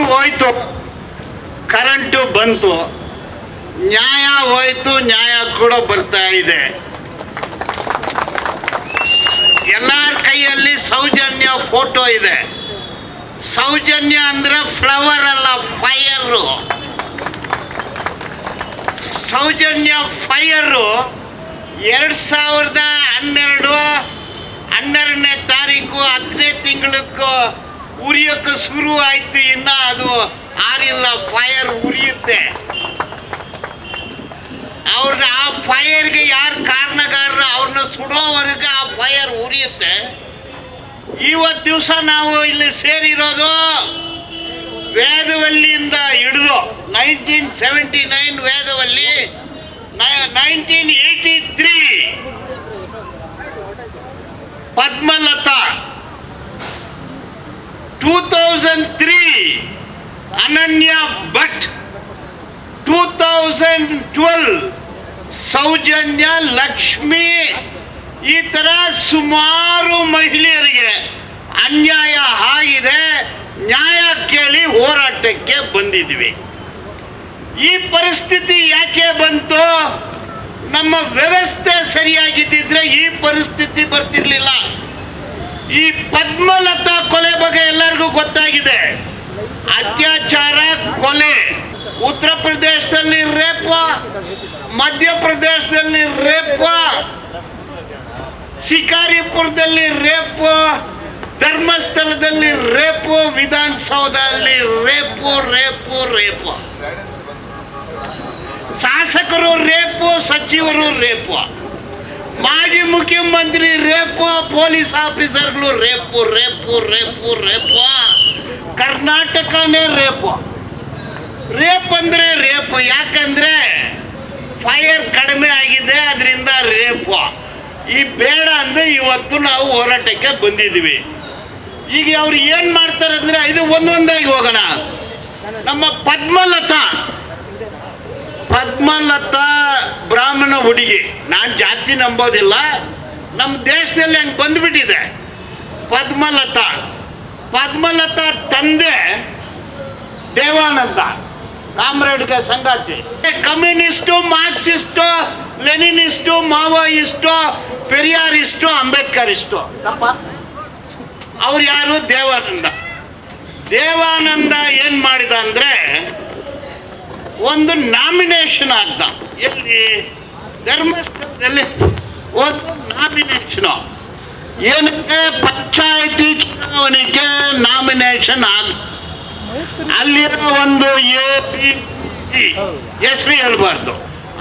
Current ಹೋಯ್ತು. Current ಬಂತು. ನ್ಯಾಯ ಹೋಯ್ತು, ನ್ಯಾಯ ಕೂಡ ಬರ್ತಾ ಇದೆ. ಎಲ್ಲರ ಕೈಯಲ್ಲಿ ಸೌಜನ್ಯ ಫೋಟೋ ಇದೆ. ಸೌಜನ್ಯ ಅಂದ್ರೆ ಫ್ಲವರ್ ಅಲ್ಲ ಫೈರು ಸೌಜನ್ಯ ಫೈರು ಎರಡು ಸಾವಿರದ ಹನ್ನೆರಡು ಹನ್ನೆರಡನೇ ತಾರೀಕು ಹತ್ತನೇ ತಿಂಗಳಕ್ಕೂ ಉರಿಯೋಕ್ಕೆ ಶುರು ಆಯ್ತು, ಇನ್ನ ಅದು ಆರಿಲ್ಲ ಫೈರ್ ಉರಿಯುತ್ತೆ. ಅವ್ರನ್ನ ಆ ಫೈರ್ಗೆ ಯಾರು ಕಾರಣಗಾರರು ಅವ್ರನ್ನ ಸುಡೋವರೆಗೆ ಆ ಫೈರ್ ಉರಿಯುತ್ತೆ. ಇವತ್ತು ದಿವಸ ನಾವು ಇಲ್ಲಿ ಸೇರಿರೋದು ವೇದವಲ್ಲಿಯಿಂದ ಹಿಡಿದು nineteen seventy nine Vedavalli nineteen eighty three Padmalatha. Two thousand three Ananya Bhat two thousand twelve Soujanya Lakshmi ಈ ತರ ಸುಮಾರು ಮಹಿಳೆಯರಿಗೆ ಅನ್ಯಾಯ ಆಗಿದೆ. ನ್ಯಾಯ ಕೇಳಿ ಹೋರಾಟಕ್ಕೆ ಬಂದಿದ್ವಿ. ಈ ಪರಿಸ್ಥಿತಿ ಯಾಕೆ ಬಂತು? ನಮ್ಮ ವ್ಯವಸ್ಥೆ ಸರಿಯಾಗಿದ್ದಿದ್ರೆ ಈ ಪರಿಸ್ಥಿತಿ ಬರ್ತಿರ್ಲಿಲ್ಲ. ಈ ಪದ್ಮಲತಾ ಕೊಲೆ ಬಗ್ಗೆ ಎಲ್ಲರಿಗೂ ಗೊತ್ತಾಗಿದೆ. ಅತ್ಯಾಚಾರ, ಕೊಲೆ. ಉತ್ತರ ಪ್ರದೇಶದಲ್ಲಿ ರೇಪ ಮಧ್ಯಪ್ರದೇಶದಲ್ಲಿ ರೇಪ ಶಿಕಾರಿಪುರದಲ್ಲಿ ರೇಪು ಧರ್ಮಸ್ಥಳದಲ್ಲಿ ರೇಪು ವಿಧಾನಸೌಧದಲ್ಲಿ ರೇಪು ರೇಪು ರೇಪು ಶಾಸಕರು ರೇಪು ಸಚಿವರು ರೇಪು ಮಾಜಿ ಮುಖ್ಯಮಂತ್ರಿ ರೇಪು, ಪೊಲೀಸ್ ಆಫೀಸರ್ಗಳು ರೇಪು ರೇಪು ರೇಪು ರೇಪು. ಕರ್ನಾಟಕನೇ ರೇಪು. ರೇಪ್ ಅಂದ್ರೆ ರೇಪು, ಯಾಕಂದ್ರೆ ಫೈರ್ ಕಡಿಮೆ ಆಗಿದೆ, ಅದರಿಂದ ರೇಪು. ಈ ಬೇಡ ಅಂದ್ರೆ ಇವತ್ತು ನಾವು ಹೋರಾಟಕ್ಕೆ ಬಂದಿದ್ವಿ ಈಗ ಅವ್ರು ಏನ್ ಮಾಡ್ತಾರೆ ಅಂದ್ರೆ, ಇದು ಒಂದೊಂದಾಗಿ ಹೋಗೋಣ. ನಮ್ಮ ಪದ್ಮಲತಾ. ಪದ್ಮಲತಾ ಬ್ರಾಹ್ಮಣ ಹುಡುಗಿ. ನಾನು ಜಾತಿ ನಂಬೋದಿಲ್ಲ. ನಮ್ಮ ದೇಶದಲ್ಲಿ ಹಂಗೆ ಬಂದ್ಬಿಟ್ಟಿದೆ. ಪದ್ಮಲತಾ. ಪದ್ಮಲತಾ ತಂದೆ ದೇವಾನಂದ. ಕಾಮ್ರೇಡ್ಗೆ ಸಂಗಾತಿ. ಕಮ್ಯುನಿಸ್ಟು ಮಾರ್ಕ್ಸಿಸ್ಟು ಲೆನಿನಿಸ್ಟು ಮಾವೋಯಿಸ್ಟು ಪೆರಿಯಾರಿಸ್ಟು ಇಷ್ಟು ತಪ್ಪ ಅವ್ರು ಯಾರು? ದೇವಾನಂದ. ದೇವಾನಂದ ಏನು ಮಾಡಿದ ಅಂದ್ರೆ ಒಂದು ನಾಮಿನೇಷನ್ ಆಗ್ದ. ಎಲ್ಲಿ? ಧರ್ಮಸ್ಥಳದಲ್ಲಿ ಒಂದು ನಾಮಿನೇಷನ್ ಏನಕ್ಕೆ ಪಂಚಾಯತಿ ಚುನಾವಣೆಗೆ ನಾಮಿನೇಷನ್ ಆಗ, ಅಲ್ಲಿರೋ ಒಂದು ಎ, ಬಿ, ಸಿ ಹೆಸರು ಹೇಳ್ಬಾರ್ದು.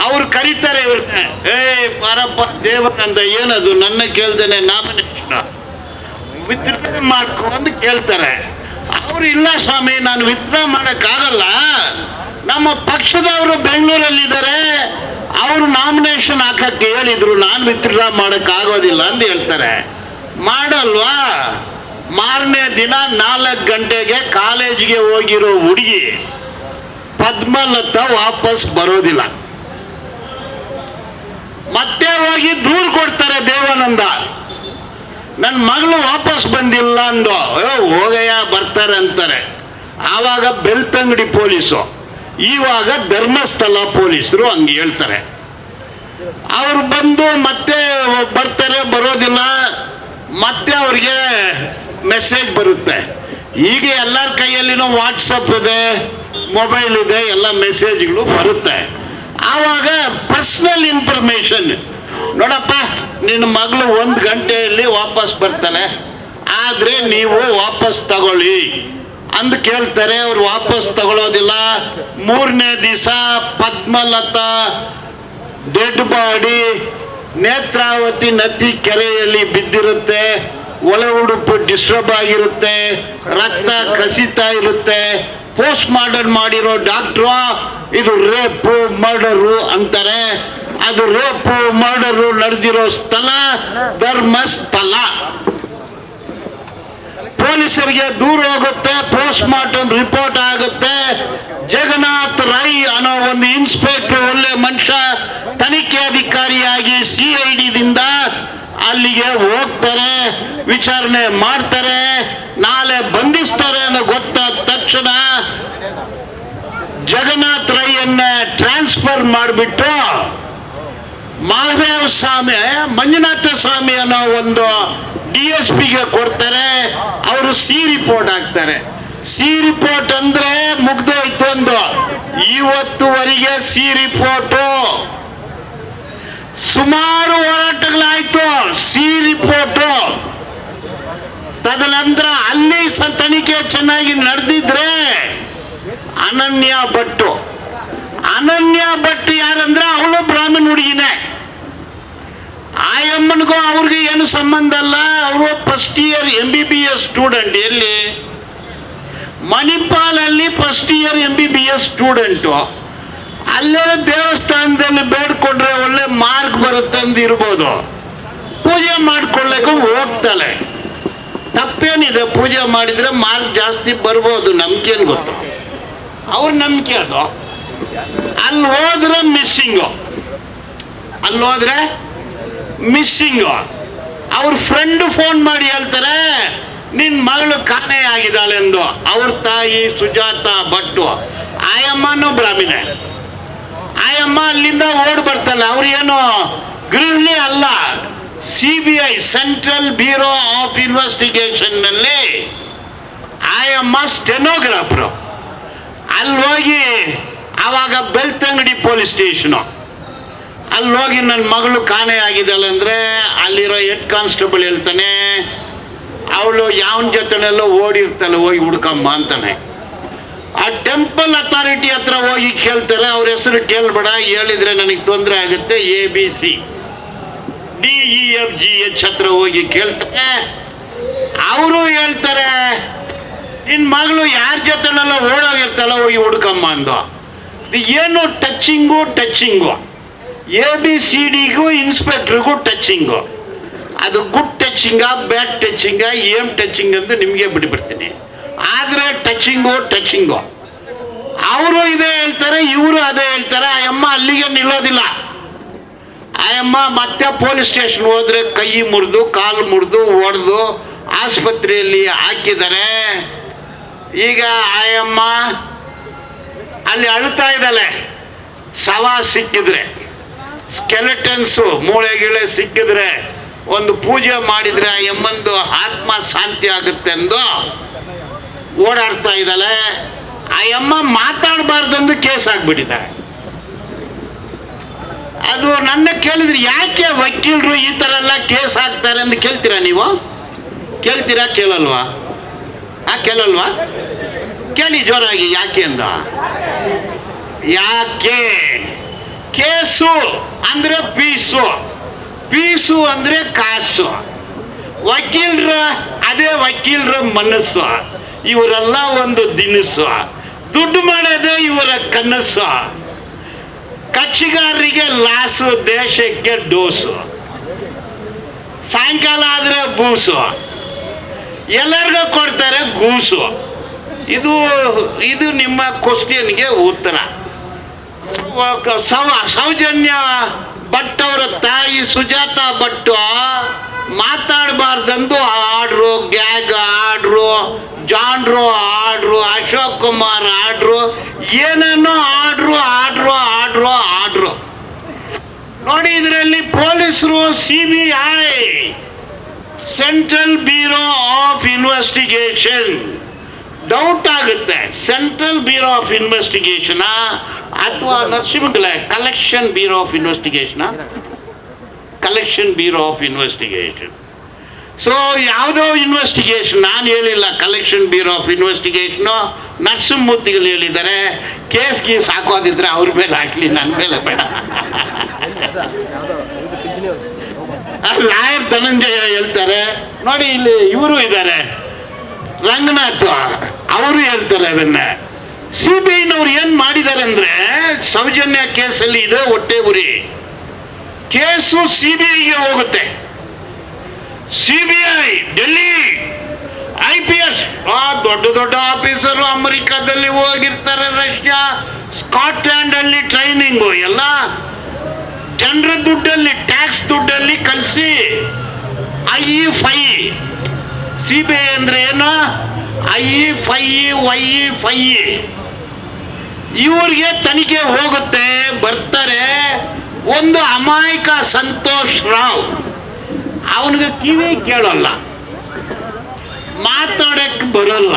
ಅವ್ರು ಕರೀತಾರೆ ಇವ್ರನ್ನ ಏ, ಬಾರಪ್ಪ ದೇವಾನಂದ ಏನದು? ನನ್ನ ಕೇಳ್ದೇನೆ ನಾಮಿನೇಷನ್ ವಿತ್ಡ್ರಾ ಮಾಡ್ಕೊಂಡು ಕೇಳ್ತಾರೆ. ಅವ್ರು ಇಲ್ಲ ಸ್ವಾಮಿ, ನಾನು ವಿತ್ಡ್ರಾ ಮಾಡೋಕ್ಕಾಗಲ್ಲ. ನಮ್ಮ ಪಕ್ಷದವರು ಬೆಂಗಳೂರಲ್ಲಿದ್ದಾರೆ, ಅವರು ನಾಮಿನೇಷನ್ ಹಾಕಕ್ಕೆ ಹೇಳಿದ್ರು, ನಾನು ವಿತ್ಡ್ರಾ ಮಾಡೋಕ್ಕಾಗೋದಿಲ್ಲ ಅಂತ ಹೇಳ್ತಾರೆ. ಮಾಡಲ್ವಾ? ಮಾರನೇ ದಿನ ನಾಲ್ಕು ಗಂಟೆಗೆ ಕಾಲೇಜಿಗೆ ಹೋಗಿರೋ ಹುಡುಗಿ ಪದ್ಮಲತ್ತ ವಾಪಸ್ ಬರೋದಿಲ್ಲ. ಮತ್ತೆ ಹೋಗಿ ದೂರು ಕೊಡ್ತಾರೆ ದೇವಾನಂದ. ನನ್ನ ಮಗಳು ವಾಪಸ್ ಬಂದಿಲ್ಲ ಅಂದೋ ಹೋಗಯ್ಯ, ಬರ್ತಾರೆ ಅಂತಾರೆ. ಆವಾಗ ಬೆಲ್ತಂಗಡಿ ಪೊಲೀಸು. ಇವಾಗ ಧರ್ಮಸ್ಥಳ ಪೊಲೀಸರು ಹಂಗೆ ಹೇಳ್ತಾರೆ. ಅವ್ರು ಬಂದು ಮತ್ತೆ ಬರ್ತಾರೆ, ಬರೋದಿಲ್ಲ, ಮತ್ತೆ ಅವ್ರಿಗೆ ಮೆಸೇಜ್ ಬರುತ್ತೆ. ಈಗ ಎಲ್ಲರ ಕೈಯಲ್ಲಿನೂ ವಾಟ್ಸಪ್ ಇದೆ ಮೊಬೈಲ್ ಇದೆ, ಎಲ್ಲ ಮೆಸೇಜ್ಗಳು ಬರುತ್ತೆ. ಆವಾಗ ಪರ್ಸ್ನಲ್ ಇನ್ಫಾರ್ಮೇಶನ್ ನೋಡಪ್ಪ, ನಿನ್ನ ಮಗಳು ಒಂದು ಗಂಟೆಯಲ್ಲಿ ವಾಪಸ್ ಬರ್ತಾನೆ ಆದರೆ ನೀವು ವಾಪಸ್ ತಗೊಳ್ಳಿ. ಅಂದು ಕೇಳ್ತಾರೆ, ಅವ್ರು ವಾಪಸ್ ತಗೊಳ್ಳೋದಿಲ್ಲ ಮೂರನೇ ದಿವಸ ಪದ್ಮಲತಾ ಡೆಡ್ ಬಾಡಿ ನೇತ್ರಾವತಿ ನದಿ ಕೆರೆಯಲ್ಲಿ ಬಿದ್ದಿರುತ್ತೆ. ಒಳ ಉಡುಪು ಡಿಸ್ಟರ್ಬ್ ಆಗಿರುತ್ತೆ. ರಕ್ತ ಕಸಿತಾ ಇರುತ್ತೆ. ಪೋಸ್ಟ್ ಮಾರ್ಟಮ್ ಮಾಡಿರೋ ಡಾಕ್ಟ್ರು ಇದು ರೇಪು ಮರ್ಡರು ಅಂತಾರೆ. ಅದು ರೇಪು ಮರ್ಡರು ನಡೆದಿರೋ ಸ್ಥಳ ಧರ್ಮಸ್ಥಳ. ಪೊಲೀಸರಿಗೆ ದೂರ ಹೋಗುತ್ತೆ ಪೋಸ್ಟ್ ಮಾರ್ಟಮ್ ರಿಪೋರ್ಟ್ ಆಗುತ್ತೆ. ಜಗನ್ನಾಥ್ ರೈ ಅನ್ನೋ ಒಂದು ಇನ್ಸ್ಪೆಕ್ಟರ್ ಒಳ್ಳೆ ಮನುಷ್ಯ, ತನಿಖೆ ಅಧಿಕಾರಿಯಾಗಿ ಸಿ ಐ ಡಿದಿಂದ ಅಲ್ಲಿಗೆ ಹೋಗ್ತಾರೆ, ವಿಚಾರಣೆ ಮಾಡ್ತಾರೆ, ನಾಳೆ ಬಂಧಿಸ್ತಾರೆ ಅನ್ನೋ ಗೊತ್ತಾದ ತಕ್ಷಣ ಜಗನ್ನಾಥ್ ರೈಯನ್ನ ಟ್ರಾನ್ಸ್ಫರ್ ಮಾಡಿಬಿಟ್ಟು ಮಹಾದೇವ ಸ್ವಾಮಿ ಮಂಜುನಾಥ ಸ್ವಾಮಿ ಅನ್ನೋ ಒಂದು ಡಿ ಎಸ್ ಪಿಗೆ ಕೊಡ್ತಾರೆ, ಅವರು ಸಿ ರಿಪೋರ್ಟ್ ಹಾಕ್ತಾರೆ. ಸಿ ರಿಪೋರ್ಟ್ ಅಂದ್ರೆ ಮುಗ್ದೋಯ್ತು ಒಂದು ಇವತ್ತುವರೆಗೆ ಸಿ ರಿಪೋರ್ಟು ಸುಮಾರು ಹೋರಾಟಗಳಾಯ್ತು ಸಿ ರಿಪೋರ್ಟು ತದನಂತರ ಅಲ್ಲಿ ತನಿಖೆ ಚೆನ್ನಾಗಿ ನಡೆದಿದ್ರೆ ಅನನ್ಯ ಭಟ್ಟು ಅನನ್ಯ ಭಟ್ ಯಾರಂದ್ರೆ, ಅವಳು ಬ್ರಾಹ್ಮಣ ಹುಡುಗಿನೇ. ಆಯಮ್ಮನಿಗೂ ಅವ್ರಿಗೆ ಏನು ಸಂಬಂಧ ಅಲ್ಲ? ಅವರು first year M B B S student ಎಲ್ಲಿ? ಮಣಿಪಾಲಲ್ಲಿ first year M B B S student ಅಲ್ಲೇ ದೇವಸ್ಥಾನದಲ್ಲಿ ಬೇಡ್ಕೊಂಡ್ರೆ ಒಳ್ಳೆ ಮಾರ್ಕ್ ಬರುತ್ತೆ ಅಂತ ಇರ್ಬೋದು ಪೂಜೆ ಮಾಡ್ಕೊಳ್ಳಕ್ಕೂ ಹೋಗ್ತಾಳೆ. ತಪ್ಪೇನಿದೆ? ಪೂಜೆ ಮಾಡಿದ್ರೆ ಮಾರ್ಕ್ ಜಾಸ್ತಿ ಬರ್ಬೋದು, ನಮ್ಗೇನು ಗೊತ್ತು? ಅವ್ರ ನಂಬಿಕೆ ಅದು. ಅಲ್ಲಿ ಹೋದ್ರೆ ಮಿಸ್ಸಿಂಗು ಅಲ್ಲಿ ಹೋದ್ರೆ ಮಿಸ್ಸಿಂಗು. ಅವ್ರ ಫ್ರೆಂಡ್ ಫೋನ್ ಮಾಡಿ ಹೇಳ್ತಾರೆ, ನಿನ್ ಮಗಳು ಕಾಣೆ ಆಗಿದ್ದಾಳೆ ಎಂದು ಅವ್ರ ತಾಯಿ ಸುಜಾತ ಭಟ್ಟು. ಆಯಮ್ಮನೂ ಬ್ರಾಹ್ಮಿಣೆ. ಆಯಮ್ಮ ಅಲ್ಲಿಂದ ಓಡ್ ಬರ್ತಾನೆ. ಅವ್ರು ಏನು ಗೃಹಿಣಿ ಅಲ್ಲ. C B I central bureau of ಇನ್ವೆಸ್ಟಿಗೇಷನ್ನಲ್ಲಿ ಆಯಮ್ಮ ಸ್ಟೆನೋಗ್ರಾಫರು ಅಲ್ಲಿ ಹೋಗಿ ಆವಾಗ ಬೆಳ್ತಂಗಡಿ ಪೊಲೀಸ್ ಸ್ಟೇಷನು ಅಲ್ಲಿ ಹೋಗಿ ನನ್ನ ಮಗಳು ಕಾಣೆ ಆಗಿದ್ದಾಳೆ ಅಂದರೆ ಅಲ್ಲಿರೋ ಹೆಡ್ ಕಾನ್ಸ್ಟೇಬಲ್ ಹೇಳ್ತಾನೆ, ಅವಳು ಯಾವನ ಜೊತೆನೆಲ್ಲ ಓಡಿರ್ತಾಳೆ, ಹೋಗಿ ಹುಡ್ಕಮ್ಮ ಅಂತಾನೆ. ಆ ಟೆಂಪಲ್ ಅಥಾರಿಟಿ ಹತ್ರ ಹೋಗಿ ಕೇಳ್ತಾರೆ, ಅವ್ರ ಹೆಸರು ಕೇಳಬೇಡ, ಹೇಳಿದ್ರೆ ನನಗೆ ತೊಂದರೆ ಆಗುತ್ತೆ, A, B, C. D, E, F, G, H ಹತ್ರ ಹೋಗಿ ಕೇಳ್ತಾರೆ. ಅವರು ಹೇಳ್ತಾರೆ ನಿನ್ನ ಮಗಳು ಯಾರ ಜೊತೆನೆಲ್ಲ ಓಡೋಗಿರ್ತಾಳ, ಹೋಗಿ ಹುಡ್ಕಮ್ಮ ಅಂದು ಏನು touching touching. A B C ಡಿಗೂ ಇನ್ಸ್ಪೆಕ್ಟ್ರಿಗೂ ಟಚ್ಚಿಂಗು. ಅದು ಗುಡ್ ಟಚ್ಚಿಂಗಾ, ಬ್ಯಾಡ್ ಟಚ್ಚಿಂಗಾ, ಏಮ್ ಟಚ್ಚಿಂಗ್ ಅಂತ ನಿಮಗೆ ಬಿಟ್ಬಿಡ್ತೀನಿ. ಆದರೆ ಟಚ್ಚಿಂಗು ಟಚ್ಚಿಂಗು. ಅವರು ಇದೇ ಹೇಳ್ತಾರೆ, ಇವರು ಅದೇ ಹೇಳ್ತಾರೆ, ಆ ಅಮ್ಮ ಅಲ್ಲಿಗೆ ನಿಲ್ಲೋದಿಲ್ಲ. ಆ ಅಮ್ಮ ಮತ್ತೆ ಪೊಲೀಸ್ ಸ್ಟೇಷನ್ ಹೋದ್ರೆ ಕೈ ಮುರಿದು, ಕಾಲು ಮುರಿದು, ಒಡೆದು ಆಸ್ಪತ್ರೆಯಲ್ಲಿ ಹಾಕಿದ್ದಾರೆ. ಈಗ ಆಯಮ್ಮ ಅಲ್ಲಿ ಅಳ್ತಾ ಇದ್ದಾಳೆ. ಸವಾ ಸಿಕ್ಕಿದ್ರೆ. ಸ್ಕೆಲೆಟನ್ಸು, ಮೂಳೆ ಗಿಳೆ ಸಿಕ್ಕಿದ್ರೆ ಒಂದು ಪೂಜೆ ಮಾಡಿದ್ರೆ ಎಮ್ಮಂದು ಆತ್ಮ ಶಾಂತಿ ಆಗುತ್ತೆ ಎಂದು ಓಡಾಡ್ತಾ ಇದ್ದಾಳೆ. ಆ ಅಮ್ಮ ಮಾತಾಡಬಾರ್ದಂದು ಕೇಸ್ ಆಗ್ಬಿಟ್ಟಿದ್ದಾರೆ ಅದು ನನ್ನ ಕೇಳಿದ್ರೆ ಯಾಕೆ ವಕೀಲರು ಈ ಥರ ಎಲ್ಲ ಕೇಸ್ ಹಾಕ್ತಾರೆ ಅಂತ ಕೇಳ್ತೀರಾ ನೀವು? ಕೇಳ್ತೀರಾ, ಕೇಳಲ್ವಾ? ಆ, ಕೇಳಲ್ವಾ? ಕೇಳಿ ಜೋರಾಗಿ, ಯಾಕೆ ಅಂದ? ಯಾಕೆ? ಕೇಸು ಅಂದ್ರೆ ಪೀಸು. ಪೀಸು ಅಂದ್ರೆ ಕಾಸು. ವಕೀಲರ ಅದೇ ವಕೀಲರ ಮನಸ್ಸು. ಇವರೆಲ್ಲ ಒಂದು ದಿನಸು. ದುಡ್ಡು ಮಾಡೋದೇ ಇವರ ಕನಸು. ಕಚ್ಚಿಗಾರರಿಗೆ ಲಾಸು, ದೇಶಕ್ಕೆ ಡೋಸು. ಸಾಯಂಕಾಲ ಆದರೆ ಬೂಸು. ಎಲ್ಲರಿಗೂ ಕೊಡ್ತಾರೆ ಗೂಸು. ಇದು ಇದು ನಿಮ್ಮ ಕ್ವಶನ್ಗೆ ಉತ್ತರ. ಸೌಜನ್ಯ ಭಟ್ ಅವರ ತಾಯಿ ಸುಜಾತ ಭಟ್ಟು ಮಾತಾಡಬಾರ್ದಂದು ಆಡ್ರು, ಗ್ಯಾಗ್ ಆಡ್ರು ಜಾನ್ರು ಆಡ್ರು, ಅಶೋಕ್ ಕುಮಾರ್ ಆಡ್ರು, ಏನೇನೋ ಆಡ್ರು ಆಡ್ರು ಆಡ್ರು ಆಡ್ರು. ನೋಡಿ ಇದರಲ್ಲಿ ಪೊಲೀಸರು C B I, central bureau of investigation. Doubt ಆಗುತ್ತೆ. ಸೆಂಟ್ರಲ್ ಬ್ಯೂರೋ ಆಫ್ ಇನ್ವೆಸ್ಟಿಗೇಷನ್ ಅಥವಾ ನರಸಿಂಹಗಲ collection bureau of investigation collection bureau of investigation so ಯಾವುದೋ ಇನ್ವೆಸ್ಟಿಗೇಷನ್ ನಾನು ಹೇಳಿಲ್ಲ ಕಲೆಕ್ಷನ್ ಬ್ಯೂರೋ ಆಫ್ ಇನ್ವೆಸ್ಟಿಗೇಷನು ನರಸಿಂಹಮೂರ್ತಿಗಳು ಹೇಳಿದ್ದಾರೆ. ಕೇಸ್ ಗೀಸ್ ಹಾಕೋದಿದ್ರೆ ಅವ್ರ ಮೇಲೆ ಹಾಕ್ಲಿ ನನ್ನ ಮೇಲೆ ಬೇಡ. ಲಾಯರ್ ಧನಂಜಯ ಹೇಳ್ತಾರೆ. ನೋಡಿ ಇಲ್ಲಿ ಇವರು ಇದ್ದಾರೆ. ರಂಗನಾಥ್, ಅವರು ಹೇಳ್ತಾರೆ ಅದನ್ನ. ಸಿ ಬಿ ಐನವ್ರು ಏನ್ ಮಾಡಿದ್ದಾರೆ ಅಂದ್ರೆ, ಸೌಜನ್ಯ ಕೇಸಲ್ಲಿ ಇದೆ ಹೊಟ್ಟೆ ಉರಿ. ಕೇಸು ಸಿ ಬಿ ಐಗೆ ಹೋಗುತ್ತೆ. C B I Delhi, I P S, ಆ ದೊಡ್ಡ ದೊಡ್ಡ ಆಫೀಸರು ಅಮೆರಿಕಾದಲ್ಲಿ ಹೋಗಿರ್ತಾರೆ ರಷ್ಯಾ ಸ್ಕಾಟ್ಲ್ಯಾಂಡ್ ಅಲ್ಲಿ ಟ್ರೈನಿಂಗು, ಎಲ್ಲ ಜನರ ದುಡ್ಡಲ್ಲಿ, ಟ್ಯಾಕ್ಸ್ ದುಡ್ಡಲ್ಲಿ ಕಲಿಸಿ, I fi C B I ಅಂದ್ರೆ ಏನು? I, fi, wi, fi. ಇವ್ರಿಗೆ ತನಿಖೆ ಹೋಗುತ್ತೆ, ಬರ್ತಾರೆ. ಒಂದು ಅಮಾಯಕ ಸಂತೋಷ್ ರಾವ್. ಅವನಿಗೆ ಕಿವಿ ಕೇಳಲ್ಲ. ಮಾತಾಡಕ್ಕೆ ಬರಲ್ಲ.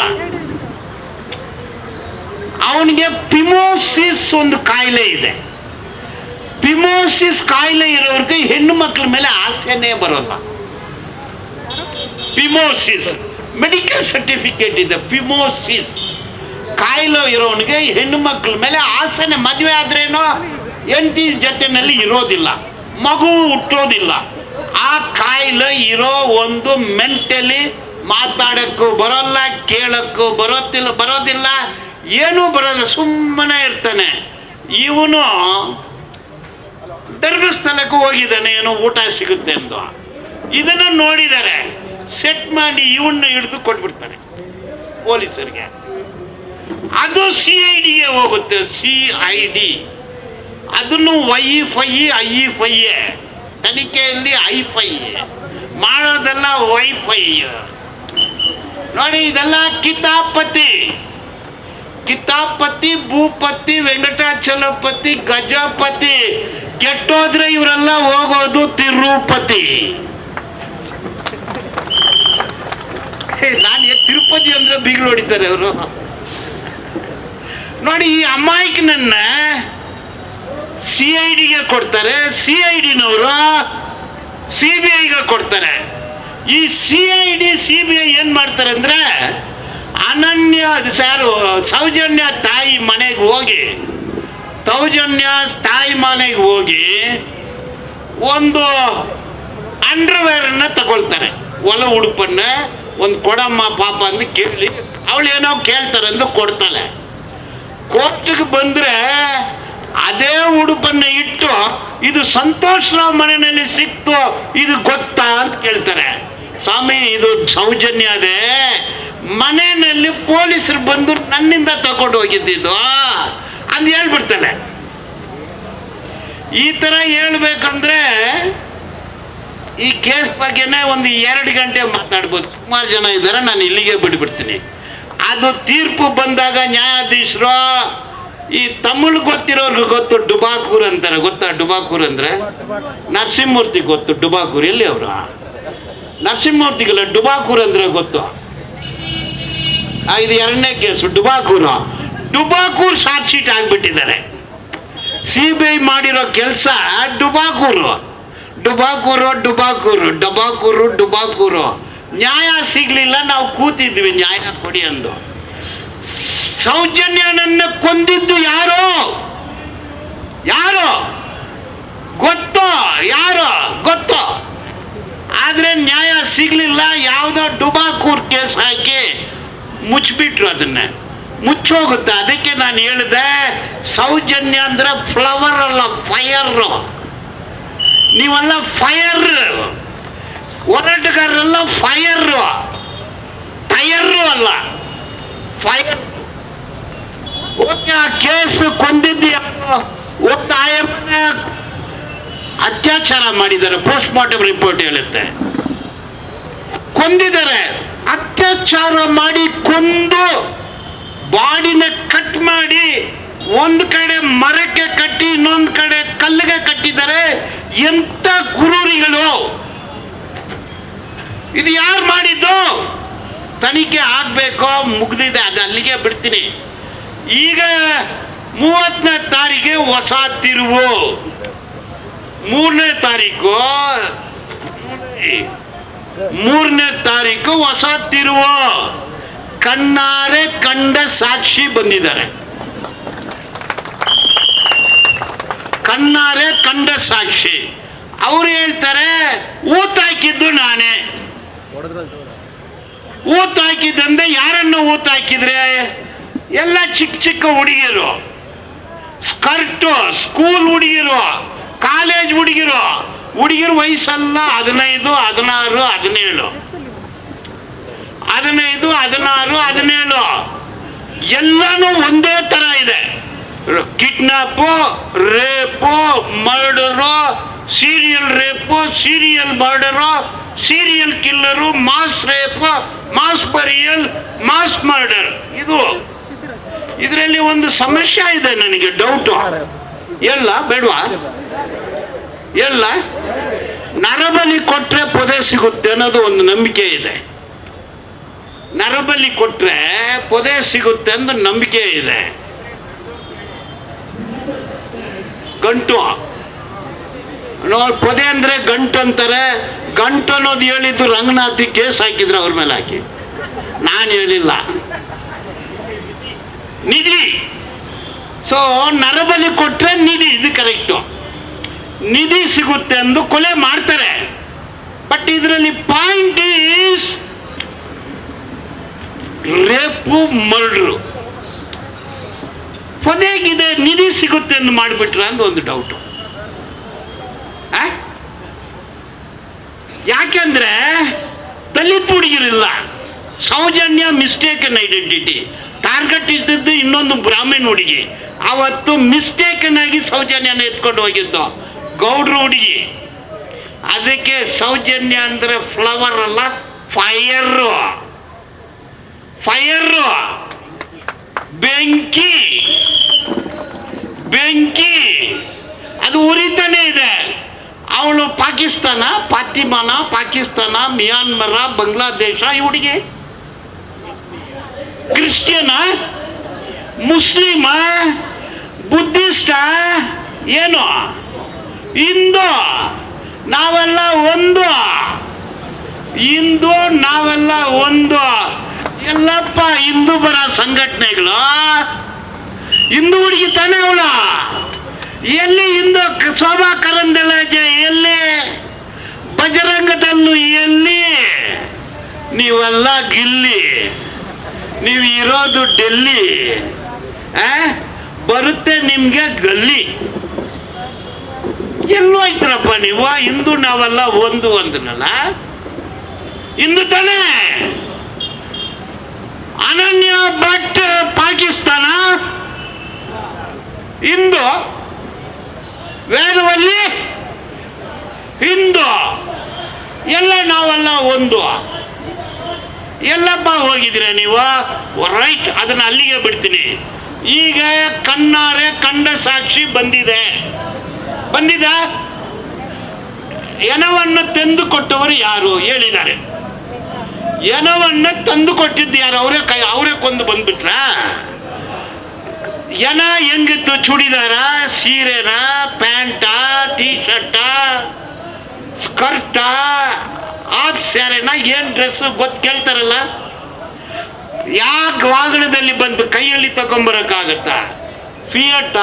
ಅವನಿಗೆ ಪಿಮೋಸಿಸ್ ಒಂದು ಕಾಯಿಲೆ ಇದೆ. ಪಿಮೋಸಿಸ್ ಕಾಯಿಲೆ ಇರೋರಿಗೆ ಹೆಣ್ಣು ಮಕ್ಕಳ ಮೇಲೆ ಆಸೆನೇ ಬರೋಲ್ಲ. ಪಿಮೋಸಿಸ್ ಮೆಡಿಕಲ್ ಸರ್ಟಿಫಿಕೇಟ್ ಇದೆ ಪಿಮೋಸಿಸ್ ಕಾಯಿಲೆ ಇರೋನಿಗೆ ಹೆಣ್ಣು ಮಕ್ಕಳ ಮೇಲೆ ಆಸನೆ ಮದುವೆ ಆದ್ರೇನೋ ಹೆಂಡತಿ ಜೊತೆನಲ್ಲಿ ಇರೋದಿಲ್ಲ. ಮಗು ಹುಟ್ಟೋದಿಲ್ಲ. ಆ ಕಾಯಿಲೆ ಇರೋ ಒಂದು ಮೆಂಟಲಿ ಮಾತಾಡೋಕ್ಕೂ ಬರೋಲ್ಲ, ಕೇಳಕ್ಕೂ ಬರೋತಿಲ್ಲ ಬರೋದಿಲ್ಲ, ಏನೂ ಬರೋಲ್ಲ, ಸುಮ್ಮನೆ ಇರ್ತಾನೆ. ಇವನು ಧರ್ಮಸ್ಥಳಕ್ಕೂ ಹೋಗಿದ್ದಾನೆ, ಏನೋ ಊಟ ಸಿಗುತ್ತೆ ಎಂದು. ಇದನ್ನು ನೋಡಿದ್ದಾರೆ ಸೆಟ್ ಮಾಡಿ ಇವನ್ನ ಹಿಡಿದು ಕೊಟ್ಬಿಡ್ತಾರೆ. ಪೊಲೀಸರಿಗೆ. ಅದು ಸಿ ಐ ಡಿಗೆ ಹೋಗುತ್ತೆ ಸಿ ಐ ಡಿ ಅದನ್ನು ವೈ ಫೈ ಐ ಫೈ ತನಿಖೆಯಲ್ಲಿ ಐ ಫೈ ಮಾಡೋದೆಲ್ಲ ವೈಫೈ ನೋಡಿ, ಇದೆಲ್ಲ ಕಿತಾಪತಿ. ಕಿತಾಪತಿ, ಭೂಪತಿ, ವೆಂಕಟಾಚಲಪತಿ, ಗಜಪತಿ. ಕೆಟ್ಟೋದ್ರೆ ಇವರೆಲ್ಲ ಹೋಗೋದು ತಿರುಪತಿ. ನಾನು ತಿರುಪತಿ ಅಂದ್ರೆ ಬೀಗಲು ಹೊಡಿತಾರೆ ಅವರು. ನೋಡಿ, ಈ ಅಮಾಯಕನನ್ನ ಸಿ ಐ ಡಿಗೆ ಕೊಡ್ತಾರೆ, ಸಿ ಐ ಡಿನವರು ಸಿ ಬಿ ಐಗೆ ಕೊಡ್ತಾರೆ. ಈ C I D C B I ಏನು ಮಾಡ್ತಾರೆ ಅಂದರೆ ಅನನ್ಯ ಸಾರು, ಸೌಜನ್ಯ ತಾಯಿ ಮನೆಗೆ ಹೋಗಿ, ಸೌಜನ್ಯ ತಾಯಿ ಮನೆಗೆ ಹೋಗಿ ಒಂದು ಅಂಡರ್ವೇರನ್ನು ತಗೊಳ್ತಾರೆ. ಒಲ ಉಡುಪನ್ನ ಒಂದು ಕೊಡಮ್ಮ ಪಾಪ ಅಂತ ಕೇಳಿ ಅವಳು ಏನೋ ಕೇಳ್ತಾರೆ ಅಂತ ಕೊಡ್ತಾಳೆ. ಕೋರ್ಟಿಗೆ ಬಂದ್ರೆ ಅದೇ ಉಡುಪನ್ನ ಇಟ್ಟು ಇದು ಸಂತೋಷ್ ಮನೆಯಲ್ಲಿ ಸಿಕ್ತು, ಇದು ಗೊತ್ತಾ ಅಂತ ಕೇಳ್ತಾರೆ. ಸ್ವಾಮಿ, ಇದು ಸೌಜನ್ಯ ಅದೇ. ಮನೆಯಲ್ಲಿ ಪೊಲೀಸರು ಬಂದು ನನ್ನಿಂದ ತಗೊಂಡು ಹೋಗಿದ್ದಿದ್ದು. ಅಂತ ಹೇಳ್ಬಿಡ್ತಾಳೆ. ಈ ತರ ಹೇಳ್ಬೇಕಂದ್ರೆ ಈ ಕೇಸ್ ಬಗ್ಗೆನೇ ಒಂದು ಎರಡು ಗಂಟೆ ಮಾತಾಡ್ಬೋದು. ಸುಮಾರು ಜನ ಇದ್ದಾರೆ, ನಾನು ಇಲ್ಲಿಗೆ ಬಿಟ್ಬಿಡ್ತೀನಿ. ಅದು ತೀರ್ಪು ಬಂದಾಗ ನ್ಯಾಯಾಧೀಶರು, ಈ ತಮಿಳು ಗೊತ್ತಿರೋರ್ಗು ಗೊತ್ತು, ಡುಬಾಕೂರ್ ಅಂತಾರೆ. ಗೊತ್ತಾ ಡುಬಾಕೂರ್ ಅಂದ್ರೆ? ನರಸಿಂಹಮೂರ್ತಿ ಗೊತ್ತು, ಡುಬಾಕೂರ್. ಎಲ್ಲಿ ಅವರು? ನರಸಿಂಹಮೂರ್ತಿಗಲ್ಲ ಡುಬಾಕೂರ್ ಅಂದ್ರೆ ಗೊತ್ತು. ಇದು ಎರಡನೇ ಕೇಸು, ಡುಬಾಕೂರು. ಡುಬಾಕೂರ್ ಶಾರ್ಟ್ ಶೀಟ್ ಆಗಿಬಿಟ್ಟಿದ್ದಾರೆ. ಸಿ ಬಿ ಐ ಮಾಡಿರೋ ಕೆಲಸ ಡುಬಾಕೂರು. ಡುಬಾಕೂರು ಡುಬಾಕೂರು, ಡಬಾಕೂರು, ಡುಬಾಕೂರು. ನ್ಯಾಯ ಸಿಗ್ಲಿಲ್ಲ, ನಾವು ಕೂತಿದ್ವಿ, ನ್ಯಾಯ ಕೊಡಿ ಅಂದು. ಸೌಜನ್ಯನನ್ನ ಕೊಂದಿದ್ದು ಯಾರು? ಯಾರು? ಗೊತ್ತೋ? ಯಾರು? ಗೊತ್ತೋ? ಆದ್ರೆ ನ್ಯಾಯ ಸಿಗ್ಲಿಲ್ಲ, ಯಾವುದೋ ಡುಬಾಕೂರ್ ಕೇಸ್ ಹಾಕಿ ಮುಚ್ಚಿಬಿಟ್ರು ಅದನ್ನ. ಮುಚ್ಚೋಗುತ್ತೆ. ಅದಕ್ಕೆ ನಾನು ಹೇಳಿದೆ, ಸೌಜನ್ಯ ಅಂದ್ರೆ ಫ್ಲವರ್ ಅಲ್ಲ ಫೈರ್ ನೀವೆಲ್ಲ ಫೈರ್ ಹೋರಾಟಗಾರರೆಲ್ಲ ಫೈರ್ ಟೈರ್ ಅಲ್ಲ. ಫೈರ್ ಕೇಸ್ ಕೊಂದಿದ್ದೀಯ? ಒಂದು ಅತ್ಯಾಚಾರ ಮಾಡಿದ್ದಾರೆ ಪೋಸ್ಟ್ ಮಾರ್ಟಮ್ ರಿಪೋರ್ಟ್ ಹೇಳುತ್ತೆ. ಕೊಂದಿದ್ದಾರೆ, ಅತ್ಯಾಚಾರ ಮಾಡಿ ಕೊಂದು ಬಾಡಿನ ಕಟ್ ಮಾಡಿ, ಒಂದು ಕಡೆ ಮರಕ್ಕೆ ಕಟ್ಟಿ, ಇನ್ನೊಂದು ಕಡೆ ಕಲ್ಲಿಗೆ ಕಟ್ಟಿದ್ದಾರೆ. ಎಂತ ಕುರುರಿಗಳು ಇದು ಯಾರು ಮಾಡಿದ್ದು? ತನಿಖೆ ಆಗ್ಬೇಕೋ, ಮುಗ್ದಿದೆ, ಅದು ಅಲ್ಲಿಗೆ ಬಿಡ್ತೀನಿ. ಈಗ ಮೂವತ್ತನೇ ತಾರೀಕಿಗೆ ಹೊಸ ತಿರುವು. ಮೂರನೇ ತಾರೀಕು. ಮೂರನೇ ತಾರೀಕು ಹೊಸ ತಿರುವು. ಕಣ್ಣಾರೆ ಕಂಡ ಸಾಕ್ಷಿ ಬಂದಿದ್ದಾರೆ. ಕಣ್ಣಾರೆ ಕಂಡ ಸಾಕ್ಷಿ. ಅವ್ರು ಹೇಳ್ತಾರೆ ಊತಾಕಿದ್ದು ನಾನೇ. ಊತ ಹಾಕಿದ್ದಂದ್ರೆ ಯಾರನ್ನು ಊತ ಹಾಕಿದ್ರೆ? ಎಲ್ಲ ಚಿಕ್ಕ ಚಿಕ್ಕ ಹುಡುಗಿರು. ಸ್ಕರ್ಟು, ಸ್ಕೂಲ್ ಹುಡುಗಿರು, ಕಾಲೇಜ್ ಹುಡುಗಿರು. ಹುಡುಗಿರು ವಯಸ್ಸಲ್ಲ, ಹದಿನೈದು, ಹದಿನಾರು, ಹದಿನೇಳು. ಹದಿನೈದು, ಹದಿನಾರು, ಹದಿನೇಳು. ಎಲ್ಲಾನು ಒಂದೇ ತರ ಇದೆ. Kidnap, rape, murder, serial rape, serial murder, serial killer, mass rape, mass burial, mass murder. ಇದು ಇದರಲ್ಲಿ ಒಂದು ಸಮಸ್ಯೆ ಇದೆ ನನಗೆ ಡೌಟು ಎಲ್ಲ ಬೇಡವಾ? ಎಲ್ಲ? ನರಬಲಿ ಕೊಟ್ಟರೆ ಪೊದೆ ಸಿಗುತ್ತೆ ಅನ್ನೋದು ಒಂದು ನಂಬಿಕೆ ಇದೆ. ನರಬಲಿ ಕೊಟ್ಟರೆ ಪೊದೆ ಸಿಗುತ್ತೆ ಅಂತ ನಂಬಿಕೆ ಇದೆ. ಗಂಟು. ಪೊದೆ ಅಂದ್ರೆ ಗಂಟು ಅಂತಾರೆ. ಗಂಟು ಅನ್ನೋದು ಹೇಳಿದ್ದು ರಂಗನಾಥಿ ಕೇಸ್ ಹಾಕಿದ್ರು ಅವ್ರ ಮೇಲೆ ಹಾಕಿ. ನಾನು ಹೇಳಿಲ್ಲ. ನಿಧಿ. ಸೊ ನರಬಲಿ ಕೊಟ್ಟರೆ ನಿಧಿ, ಇದು ಕರೆಕ್ಟು ನಿಧಿ ಸಿಗುತ್ತೆ ಅಂದು ಕೊಲೆ ಮಾಡ್ತಾರೆ. ಬಟ್ ಇದರಲ್ಲಿ ಪಾಯಿಂಟ್ ಈಸ್ ರೇಪು ಮರ್ಡ್ರು ಪೊದೆಗಿದೆ, ನಿಧಿ ಸಿಗುತ್ತೆ ಅಂತ ಮಾಡಿಬಿಟ್ರ ಅಂತ ಒಂದು ಡೌಟು ಯಾಕೆಂದ್ರೆ ದಲಿತ ಹುಡುಗಿರಿಲ್ಲ. ಸೌಜನ್ಯ ಮಿಸ್ಟೇಕನ್ ಐಡೆಂಟಿಟಿ ಟಾರ್ಗೆಟ್ ಇದ್ದಿದ್ದು ಇನ್ನೊಂದು ಬ್ರಾಹ್ಮಣ ಹುಡುಗಿ. ಅವತ್ತು ಮಿಸ್ಟೇಕನ್ ಆಗಿ ಸೌಜನ್ಯನ ಎತ್ಕೊಂಡು ಹೋಗಿದ್ದು ಗೌಡ್ರ ಹುಡುಗಿ. ಅದಕ್ಕೆ ಸೌಜನ್ಯ ಅಂದರೆ ಫ್ಲವರ್ ಅಲ್ಲ ಫೈಯರು ಫೈಯರು ಬೆಂಕಿ. ಬೆಂಕಿ. ಅದು ಉರಿತಾನೆ ಇದೆ. ಅವಳು ಪಾಕಿಸ್ತಾನ ಪಾತಿಮಾನ ಪಾಕಿಸ್ತಾನ, ಮಿಯಾನ್ಮರ, ಬಾಂಗ್ಲಾದೇಶ, ಈ ಹುಡುಗಿ. ಕ್ರಿಶ್ಚಿಯನ, ಮುಸ್ಲಿಮ, ಬುದ್ಧಿಸ್ಟ, ಏನು? ಇಂದು ನಾವೆಲ್ಲ ಒಂದು. ಇಂದು ನಾವೆಲ್ಲ ಒಂದು. ಎಲ್ಲಪ್ಪ, ಹಿಂದೂ ಬರ ಸಂಘಟನೆಗಳು. ಹಿಂದೂ ಹುಡುಗಿ ತಾನೇ ಅವಳ. ಎಲ್ಲಿ ಹಿಂದೂ ಶೋಭಾ ಕರಂದಲಾಜೆ, ಎಲ್ಲಿ? ಬಜರಂಗದಲ್ಲೂ ಎಲ್ಲಿ? ನೀವೆಲ್ಲ ಗಿಲ್ಲಿ. ನೀವು ಇರೋದು ಡೆಲ್ಲಿ? ಬರುತ್ತೆ ನಿಮ್ಗೆ ಗಲ್ಲಿ. ಎಲ್ಲೋಯ್ತ್ರಪ್ಪ ನೀವು? ಹಿಂದೂ ನಾವೆಲ್ಲ ಒಂದು ಒಂದನಲ್ಲ ಹಿಂದೂ ತಾನೇ? ಅನನ್ಯ ಭಟ್, ಪಾಕಿಸ್ತಾನ. ಇಂದು ವೇದವಲ್ಲಿ ಹಿಂದೂ. ಎಲ್ಲ ನಾವೆಲ್ಲ ಒಂದು. ಎಲ್ಲಪ್ಪ ಹೋಗಿದ್ರೆ ನೀವು? ರೈಟ್, ಅದನ್ನ ಅಲ್ಲಿಗೆ ಬಿಡ್ತೀನಿ. ಈಗ ಕಣ್ಣಾರೆ ಕಂಡ ಸಾಕ್ಷಿ ಬಂದಿದೆ. ಬಂದಿದ? ಎನವನ್ನು ತಂದು ಕೊಟ್ಟವರು ಯಾರು? ಹೇಳಿದ್ದಾರೆ. ಎನವನ್ನ ತಂದು ಕೊಟ್ಟಿದ್ದು ಯಾರು? ಅವರೇ ಕೈ, ಅವರೇ ಕೊಂದು ಬಂದ್ಬಿಟ್ರ? ಎನ ಹೆಂಗಿತ್ತು ಚೂಡಿದಾರ? ಸೀರೆನ, ಪ್ಯಾಂಟ ಟೀ ಶರ್ಟ ಸ್ಕರ್ಟ ಆಫ್ ಸ್ಯಾರೆನ ಏನು ಡ್ರೆಸ್ಸು ಗೊತ್ತು ಕೇಳ್ತಾರಲ್ಲ? ಯಾಕೆ ವಾಹನದಲ್ಲಿ ಬಂದು ಕೈಯಲ್ಲಿ ತಗೊಂಬರೋಕ್ಕಾಗತ್ತಾ? ಫಿಯಟ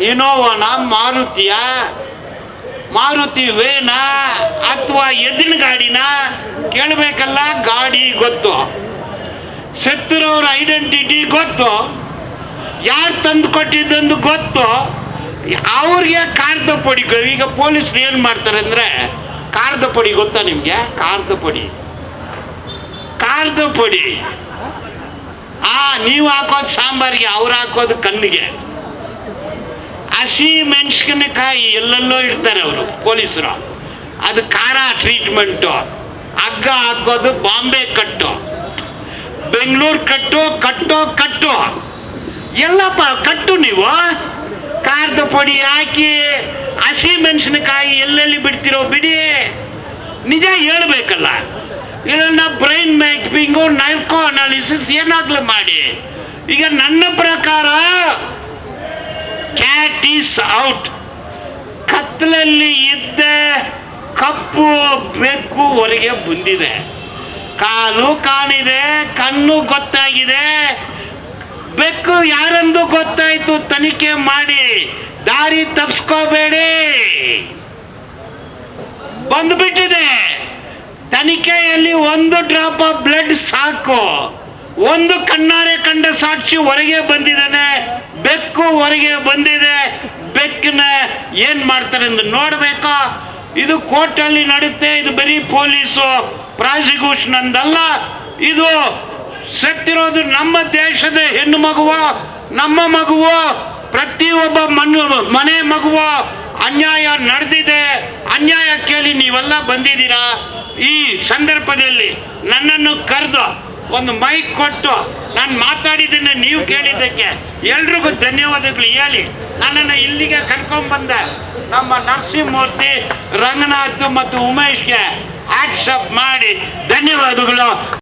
ಇನೋವಾನ ಮಾರುತಿಯ ಮಾರುತಿ ವೇನ ಅಥವಾ ಎದ್ದಿನ ಗಾಡಿನ? ಕೇಳಬೇಕಲ್ಲ, ಗಾಡಿ ಗೊತ್ತು. ಸತ್ತಿರೋರ ಐಡೆಂಟಿಟಿ ಗೊತ್ತು. ಯಾರು ತಂದು ಕೊಟ್ಟಿದ್ದಂದು ಗೊತ್ತು. ಅವ್ರಿಗೆ ಕಾರ್ದ ಪೊಡಿ ಈಗ ಪೊಲೀಸರು ಏನು ಮಾಡ್ತಾರೆ ಅಂದರೆ ಕಾರ್ದ ಪೊಡಿ ಗೊತ್ತಾ ನಿಮಗೆ? ಕಾರ್ದ ಪೊಡಿ. ಕಾರ್ದ ಪೊಡಿ. ಆ, ನೀವು ಹಾಕೋದು ಸಾಂಬಾರಿಗೆ, ಅವ್ರು ಹಾಕೋದು ಕಣ್ಣಿಗೆ. ಹಸಿ ಮೆಣಸಿನಕಾಯಿ ಎಲ್ಲೆಲ್ಲೋ ಇಡ್ತಾರೆ ಅವರು, ಪೊಲೀಸರು. ಅದು ಖಾರ ಟ್ರೀಟ್ಮೆಂಟು ಹಗ್ಗ ಹಾಕೋದು ಬಾಂಬೆ ಕಟ್ಟು. ಬೆಂಗಳೂರು ಕಟ್ಟು, ಕಟ್ಟೋ, ಕಟ್ಟು. ಎಲ್ಲಪ್ಪ, ಕಟ್ಟು ನೀವು? ಖಾರದ ಪೊಡಿ ಹಾಕಿ ಹಸಿ ಮೆಣಸಿನಕಾಯಿ ಎಲ್ಲೆಲ್ಲಿ ಬಿಡ್ತಿರೋ ಬಿಡಿ. ನಿಜ ಹೇಳ್ಬೇಕಲ್ಲ. ಇದನ್ನ ಬ್ರೈನ್ ಮ್ಯಾಪಿಂಗು ನೈಕೋ ಅನಾಲಿಸಿಸ್ ಏನಾಗ್ಲೂ ಮಾಡಿ. ಈಗ ನನ್ನ ಪ್ರಕಾರ ಕ್ಯಾಟ್ ಈಸ್ ಔಟ್ ಕತ್ತಲಲ್ಲಿ ಇದ್ದ ಕಪ್ಪು ಬೆಕ್ಕು ಹೊರಗೆ ಬಂದಿದೆ. ಕಾಲು ಕಾಣಿದೆ, ಕಣ್ಣು ಗೊತ್ತಾಗಿದೆ. ಬೆಕ್ಕು ಯಾರೆಂದು ಗೊತ್ತಾಯ್ತು ತನಿಖೆ ಮಾಡಿ. ದಾರಿ ತಪ್ಸ್ಕೋಬೇಡಿ. ಬಂದ್ಬಿಟ್ಟಿದೆ. ತನಿಖೆಯಲ್ಲಿ ಒಂದು ಡ್ರಾಪ್ ಆಫ್ ಬ್ಲಡ್ ಸಾಕು. ಒಂದು ಕಣ್ಣಾರೆ ಕಂಡ ಸಾಕ್ಷಿ ಹೊರಗೆ ಬಂದಿದ್ದಾನೆ, ಬೆಕ್ಕು ಹೊರಗೆ ಬಂದಿದೆ ಬೆಕ್ಕನ್ನ ಏನ್ ಮಾಡ್ತಾರೆ ಎಂದು ನೋಡ್ಬೇಕಾ? ಇದು ಕೋರ್ಟಲ್ಲಿ ನಡುತ್ತೆ ಇದು ಬರೀ ಪೊಲೀಸು ಪ್ರಾಸಿಕ್ಯೂಷನ್ ಅಂದಲ್ಲ ಇದು ಸತ್ತಿರೋದು ನಮ್ಮ ದೇಶದ ಹೆಣ್ಣು ಮಗುವ, ನಮ್ಮ ಮಗುವ, ಪ್ರತಿಯೊಬ್ಬ ಮನು ಮನೆ ಮಗುವ ಅನ್ಯಾಯ ನಡೆದಿದೆ. ಅನ್ಯಾಯ ಕೇಳಿ ನೀವೆಲ್ಲ ಬಂದಿದ್ದೀರಾ? ಈ ಸಂದರ್ಭದಲ್ಲಿ ನನ್ನನ್ನು ಕರೆದು ಒಂದು ಮೈಕ್ ಕೊಟ್ಟು ನಾನು ಮಾತಾಡಿದ್ದನ್ನು ನೀವು ಕೇಳಿದ್ದಕ್ಕೆ ಎಲ್ರಿಗೂ ಧನ್ಯವಾದಗಳು. ಹೇಳಿ, ನನ್ನನ್ನು ಇಲ್ಲಿಗೆ ಕರ್ಕೊಂಡ್ಬಂದ ನಮ್ಮ ನರಸಿಂಹಮೂರ್ತಿ ರಂಗನಾಥ್ ಮತ್ತು ಉಮೇಶ್ಗೆ ಆಕ್ಸೆಪ್ಟ್ ಮಾಡಿ ಧನ್ಯವಾದಗಳು.